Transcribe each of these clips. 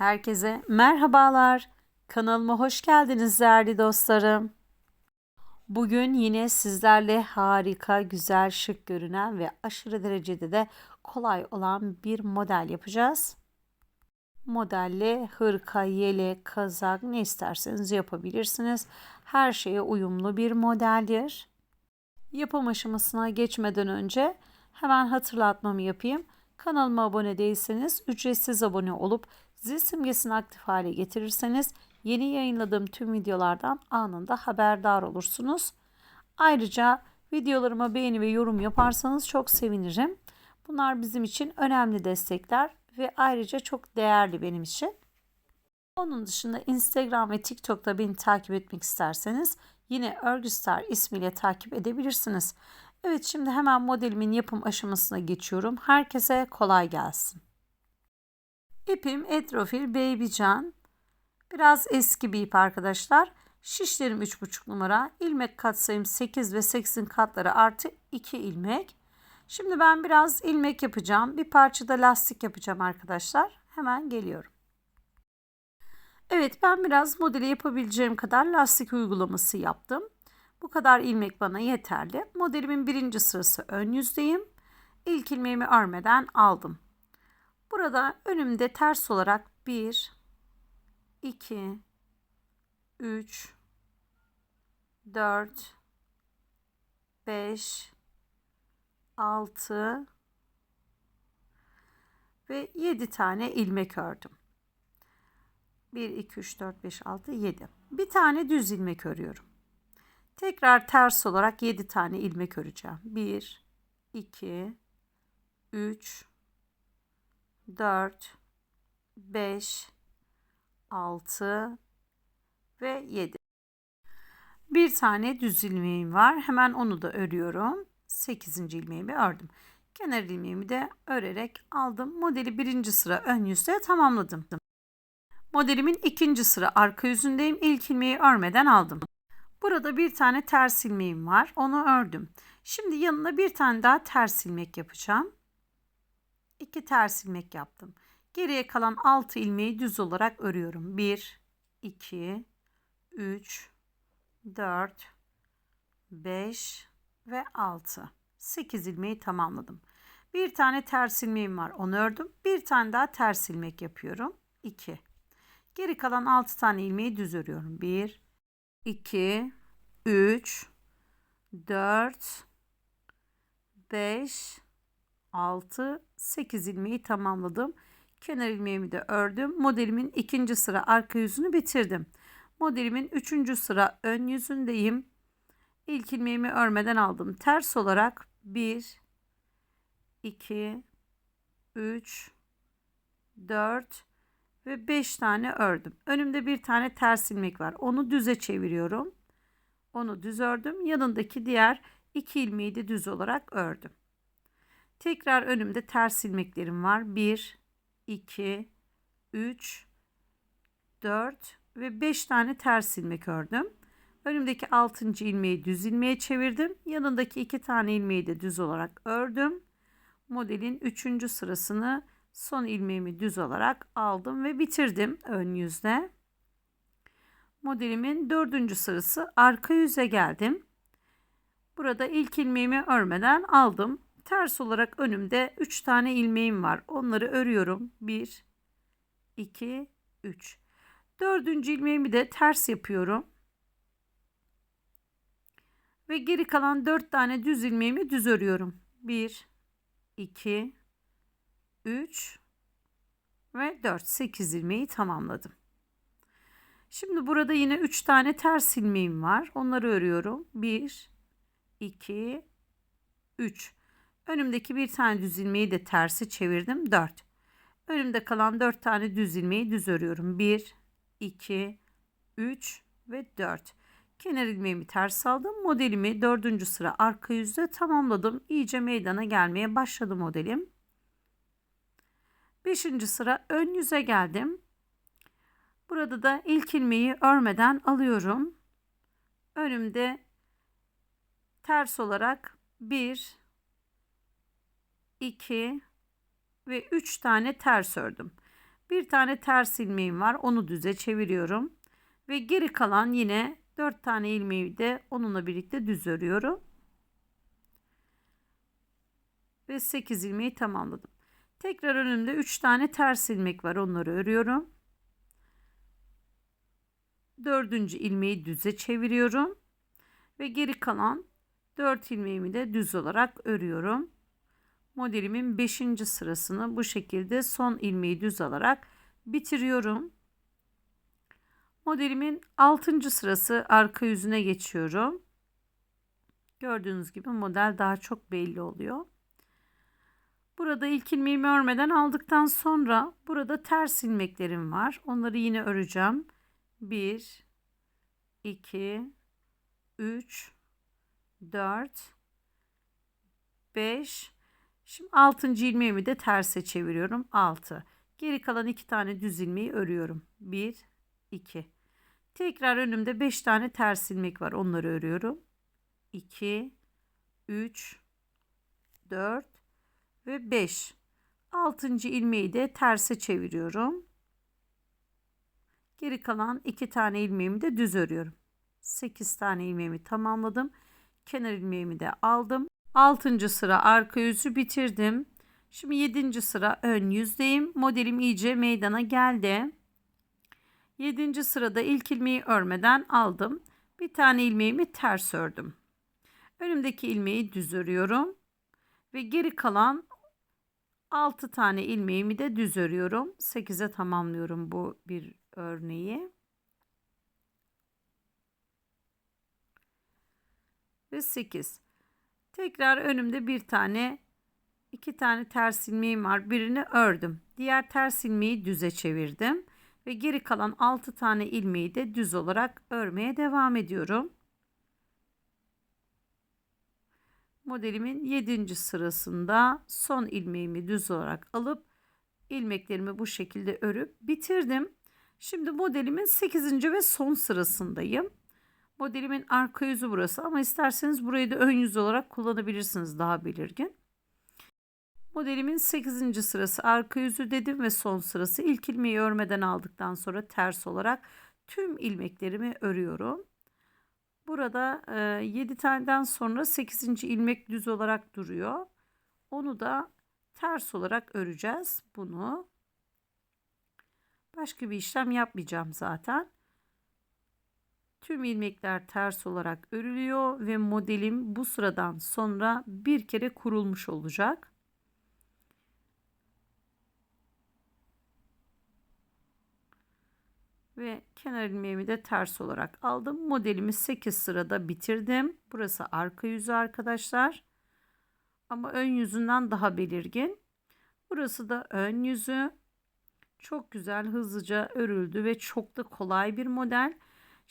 Herkese merhabalar. Kanalıma hoş geldiniz değerli dostlarım. Bugün yine sizlerle harika, güzel, şık görünen ve aşırı derecede de kolay olan bir model yapacağız. Modelle hırka, yelek, kazak ne isterseniz yapabilirsiniz. Her şeye uyumlu bir modeldir. Yapım aşamasına geçmeden önce hemen hatırlatmamı yapayım. Kanalıma abone değilseniz ücretsiz abone olup zil simgesini aktif hale getirirseniz yeni yayınladığım tüm videolardan anında haberdar olursunuz. Ayrıca videolarıma beğeni ve yorum yaparsanız çok sevinirim. Bunlar bizim için önemli destekler ve ayrıca çok değerli benim için. Onun dışında Instagram ve TikTok'ta beni takip etmek isterseniz yine Örgüstar ismiyle takip edebilirsiniz. Evet şimdi hemen modelimin yapım aşamasına geçiyorum. Herkese kolay gelsin. İpim Etrofil Baby Can. Biraz eski bir ip arkadaşlar. Şişlerim 3,5 numara. İlmek katsayım 8 ve 80 katları artı 2 ilmek. Şimdi ben biraz ilmek yapacağım. Bir parçada lastik yapacağım arkadaşlar. Hemen geliyorum. Evet ben biraz modeli yapabileceğim kadar lastik uygulaması yaptım. Bu kadar ilmek bana yeterli. Modelimin birinci sırası ön yüzdeyim. İlk ilmeğimi örmeden aldım. Burada önümde ters olarak 1, 2, 3, 4, 5, 6 ve 7 tane ilmek ördüm. 1, 2, 3, 4, 5, 6, 7. Bir tane düz ilmek örüyorum. Tekrar ters olarak 7 tane ilmek öreceğim. 1, 2, 3, 4, 5, 6 ve 7. Bir tane düz ilmeğim var. Hemen onu da örüyorum. 8. ilmeğimi ördüm. Kenar ilmeğimi de örerek aldım. Modeli birinci sıra ön yüzde tamamladım. Modelimin ikinci sıra arka yüzündeyim. İlk ilmeği örmeden aldım. Burada bir tane ters ilmeğim var. Onu ördüm. Şimdi yanına bir tane daha ters ilmek yapacağım. İki ters ilmek yaptım. Geriye kalan 6 ilmeği düz olarak örüyorum. 1, 2, 3, 4, 5 ve 6. 8 ilmeği tamamladım. Bir tane ters ilmeğim var. Onu ördüm. Bir tane daha ters ilmek yapıyorum. 2. Geri kalan 6 tane ilmeği düz örüyorum. 1, 2, 3, 4, 5, 6, 8 ilmeği tamamladım. Kenar ilmeğimi de ördüm. Modelimin ikinci sıra arka yüzünü bitirdim. Modelimin üçüncü sıra ön yüzündeyim. İlk ilmeğimi örmeden aldım. Ters olarak 1, 2, 3, 4 ve 5 tane ördüm. Önümde bir tane ters ilmek var. Onu düze çeviriyorum. Onu düz ördüm. Yanındaki diğer iki ilmeği de düz olarak ördüm. Tekrar önümde ters ilmeklerim var. 1, 2, 3, 4 ve 5 tane ters ilmek ördüm. Önümdeki 6. ilmeği düz ilmeğe çevirdim. Yanındaki 2 tane ilmeği de düz olarak ördüm. Modelin 3. sırasını son ilmeğimi düz olarak aldım ve bitirdim ön yüzde. Modelimin 4. sırası arka yüze geldim. Burada ilk ilmeğimi örmeden aldım. Ters olarak önümde 3 tane ilmeğim var. Onları örüyorum. 1 2 3. Dördüncü ilmeğimi de ters yapıyorum. Ve geri kalan 4 tane düz ilmeğimi düz örüyorum. 1 2 3 ve 4 8 ilmeği tamamladım. Şimdi burada yine 3 tane ters ilmeğim var. Onları örüyorum. 1 2 3 Önümdeki bir tane düz ilmeği de tersi çevirdim. 4. Önümde kalan 4 tane düz ilmeği düz örüyorum. 1, 2, 3 ve 4. Kenar ilmeğimi ters aldım. Modelimi 4. sıra arka yüzde tamamladım. İyice meydana gelmeye başladı modelim. 5. sıra ön yüze geldim. Burada da ilk ilmeği örmeden alıyorum. Önümde ters olarak 1 2 ve 3 tane ters ördüm. Bir tane ters ilmeğim var. Onu düze çeviriyorum. Ve geri kalan yine 4 tane ilmeği de onunla birlikte düz örüyorum. Ve 8 ilmeği tamamladım. Tekrar önümde 3 tane ters ilmek var. Onları örüyorum. Dördüncü ilmeği düze çeviriyorum. Ve geri kalan 4 ilmeğimi de düz olarak örüyorum. Modelimin 5. sırasını bu şekilde son ilmeği düz alarak bitiriyorum. Modelimin 6. sırası arka yüzüne geçiyorum. Gördüğünüz gibi model daha çok belli oluyor. Burada ilk ilmeğimi örmeden aldıktan sonra burada ters ilmeklerim var. Onları yine öreceğim. 1 2 3 4 5 Şimdi 6. ilmeğimi de terse çeviriyorum. 6. Geri kalan 2 tane düz ilmeği örüyorum. 1 2 Tekrar önümde 5 tane ters ilmek var. Onları örüyorum. 2 3 4 ve 5. 6. ilmeği de terse çeviriyorum. Geri kalan 2 tane ilmeğimi de düz örüyorum. 8 tane ilmeğimi tamamladım. Kenar ilmeğimi de aldım. 6. sıra arka yüzü bitirdim. Şimdi 7. sıra ön yüzdeyim. Modelim iyice meydana geldi. 7. sırada ilk ilmeği örmeden aldım. Bir tane ilmeğimi ters ördüm. Önümdeki ilmeği düz örüyorum. Ve geri kalan 6 tane ilmeğimi de düz örüyorum. 8'e tamamlıyorum bu bir örneği. Ve 8. Tekrar önümde bir tane iki tane ters ilmeğim var. Birini ördüm. Diğer ters ilmeği düze çevirdim ve geri kalan 6 tane ilmeği de düz olarak örmeye devam ediyorum. Modelimin 7. sırasında son ilmeğimi düz olarak alıp ilmeklerimi bu şekilde örüp bitirdim. Şimdi modelimin 8. ve son sırasındayım. Modelimin arka yüzü burası ama isterseniz burayı da ön yüz olarak kullanabilirsiniz daha belirgin. Modelimin 8. sırası arka yüzü dedim ve son sırası ilk ilmeği örmeden aldıktan sonra ters olarak tüm ilmeklerimi örüyorum. Burada e, 7 taneden sonra 8. ilmek düz olarak duruyor. Onu da ters olarak öreceğiz bunu. Başka bir işlem yapmayacağım zaten. Tüm ilmekler ters olarak örülüyor ve modelim bu sıradan sonra bir kere kurulmuş olacak. Ve kenar ilmeğimi de ters olarak aldım. Modelimi 8 sırada bitirdim. Burası arka yüzü arkadaşlar. Ama ön yüzünden daha belirgin. Burası da ön yüzü. Çok güzel hızlıca örüldü ve çok da kolay bir model.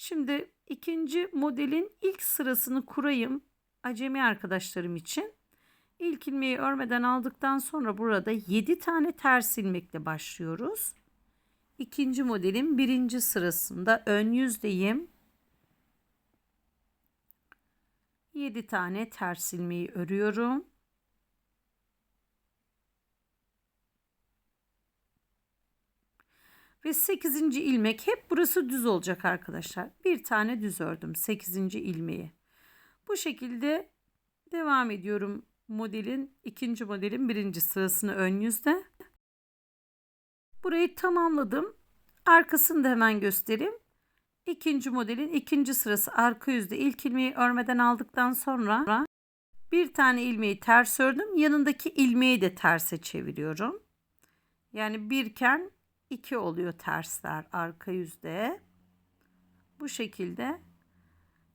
Şimdi ikinci modelin ilk sırasını kurayım acemi arkadaşlarım için. İlk ilmeği örmeden aldıktan sonra burada 7 tane ters ilmekle başlıyoruz. İkinci modelin birinci sırasında ön yüzdeyim. 7 tane ters ilmeği örüyorum. Ve 8. ilmek hep burası düz olacak arkadaşlar. Bir tane düz ördüm 8. ilmeği. Bu şekilde devam ediyorum modelin ikinci modelin birinci sırasını ön yüzde. Burayı tamamladım. Arkasını da hemen göstereyim. İkinci modelin ikinci sırası arka yüzde ilk ilmeği örmeden aldıktan sonra bir tane ilmeği ters ördüm. Yanındaki ilmeği de terse çeviriyorum. Yani birken 2 oluyor tersler arka yüzde. Bu şekilde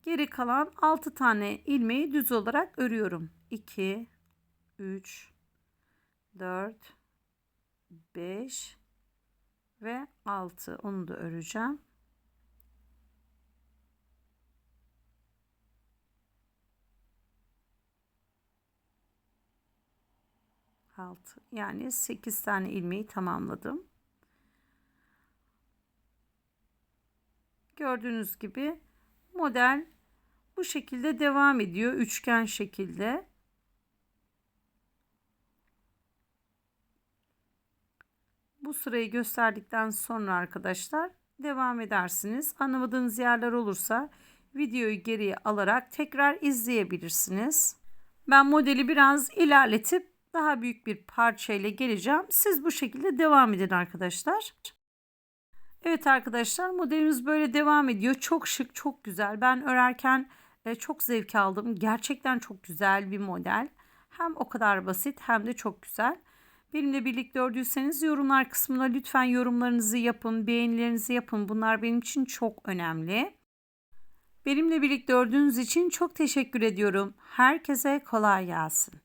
geri kalan 6 tane ilmeği düz olarak örüyorum. 2 3 4 5 ve 6 onu da öreceğim. Altı yani 8 tane ilmeği tamamladım. Gördüğünüz gibi model bu şekilde devam ediyor. Üçgen şekilde. Bu sırayı gösterdikten sonra arkadaşlar devam edersiniz. Anlamadığınız yerler olursa videoyu geriye alarak tekrar izleyebilirsiniz. Ben modeli biraz ilerletip daha büyük bir parçayla geleceğim. Siz bu şekilde devam edin arkadaşlar. Evet arkadaşlar modelimiz böyle devam ediyor. Çok şık, çok güzel. Ben örerken e, çok zevk aldım. Gerçekten çok güzel bir model. Hem o kadar basit hem de çok güzel. Benimle birlikte ördüyseniz yorumlar kısmına lütfen yorumlarınızı yapın, beğenilerinizi yapın. Bunlar benim için çok önemli. Benimle birlikte ördüğünüz için çok teşekkür ediyorum. Herkese kolay gelsin.